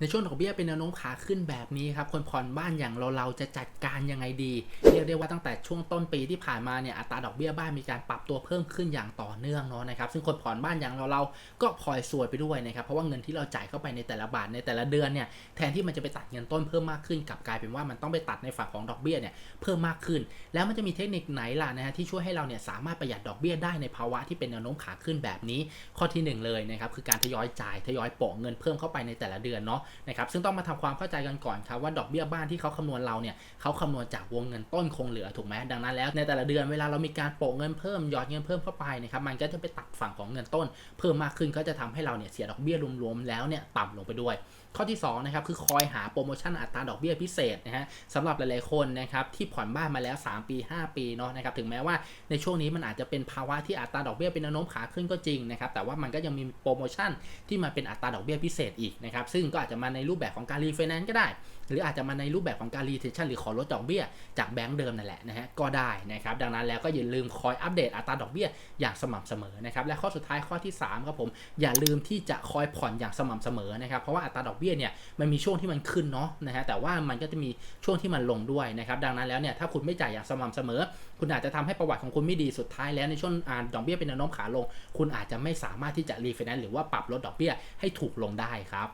ในช่วงดอกเบี้ยเป็นแนวโน้มขาขึ้นแบบนี้ครับคนผ่อนบ้านอย่างเราเราจะจัดการยังไงดี เรียกได้ว่าตั้งแต่ช่วงต้นปีที่ผ่านมาเนี่ยอัตราดอกเบี้ยบ้านมีการปรับตัวเพิ่มขึ้นอย่างต่อเนื่องเนาะนะครับซึ่งคนผ่อนบ้านอย่างเราเราก็พลอยซวยไปด้วยนะครับเพราะว่าเงินที่เราจ่ายเข้าไปในแต่ละบาทในแต่ละเดือนเนี่ยแทนที่มันจะไปตัดเงินต้นเพิ่มมากขึ้นกลับกลายเป็นว่ามันต้องไปตัดในฝั่งของดอกเบี้ยเนี่ยเพิ่มมากขึ้น แล้วมันจะมีเทคนิคไหนล่ะนะฮะที่ช่วยให้เราเนี่ยสามารถประหยัดดอกเบี้ยได้ในภาวะที่เป็นแนวโน้มขาขึ้นแบบนี้ข้อที่หนึ่งเลยนะครับคือการทยอยจ่ายทยอยโปะเงินเพิ่มเข้าไปในแต่ละเดือนเนาะนะครับซึ่งต้องมาทำความเข้าใจกันก่อนครับว่าดอกเบี้ยบ้านที่เขาคำนวณเราเนี่ยเขาคำนวณจากวงเงินต้นคงเหลือถูกไหมดังนั้นแล้วในแต่ละเดือนเวลาเรามีการโปะเงินเพิ่มหยอดเงินเพิ่มเข้าไปนะครับมันก็จะไปตัดฝั่งของเงินต้น เพิ่มมากขึ้นก็จะทำให้เราเนี่ยเสียดอกเบี้ยรวมๆแล้วเนี่ยต่ำลงไปด้วย ข้อที่2นะครับคือคอยหาโปรโมชั่นอัตราดอกเบี้ยพิเศษนะฮะสำหรับหลายๆคนนะครับที่ผ่อนบ้านมาแล้ว 3 ปี 5 ปีเนาะนะครับถึงแม้ว่าในช่วงนี้มันอาจจะเป็นภาวะที่อัตราดอกเบี้ยเป็นแนวโน้มขาขึ้นก็จริงนะครับแต่ว่ามันก็ยังมีโปรโมชั่นที่มาเป็นอัตราดอกเบี้ยพิเศษอีกนะครับซึ่งก็อาจจะมาในรูปแบบของการรีไฟแนนซ์ก็ได้ หรืออาจจะมาในรูปแบบของการรีเทชันหรือขอลดดอกเบี้ย จากแบงก์เดิมนั่นแหละนะฮะก็ได้นะครับดังนั้นแล้วก็อย่าลืมคอยอัปเดตอัตราดอกเบี้ยอย่างสม่ำเสมอนะครับและข้อสุดท้ายข้อที่3ครับผมอย่าลืมที่จะคอยผ่อนอย่างสม่ำเสมอนะครับเพราะว่าอัตราดอกเบี้ยเนี่ยมันมีช่วงที่มันขึ้นเนาะนะฮะแต่ว่ามันก็จะมีช่วงที่มันลงด้วยนะครับดังนั้นแล้วเนี่ยถ้าคุณไม่จ่ายอย่างสม่ำเสมอ คุณอาจจะทำให้ประวัติของคุณไม่ดีสุดท้ายแล้วในช่วงอ่าดอกเบี้ยเป็นแนวโน้มขาลง คุณอาจจะไม่สามารถที่จะรีไฟแนนซ์หรือว่าปรับลดดอกเบี้ยให้ถูกลงได้ครับ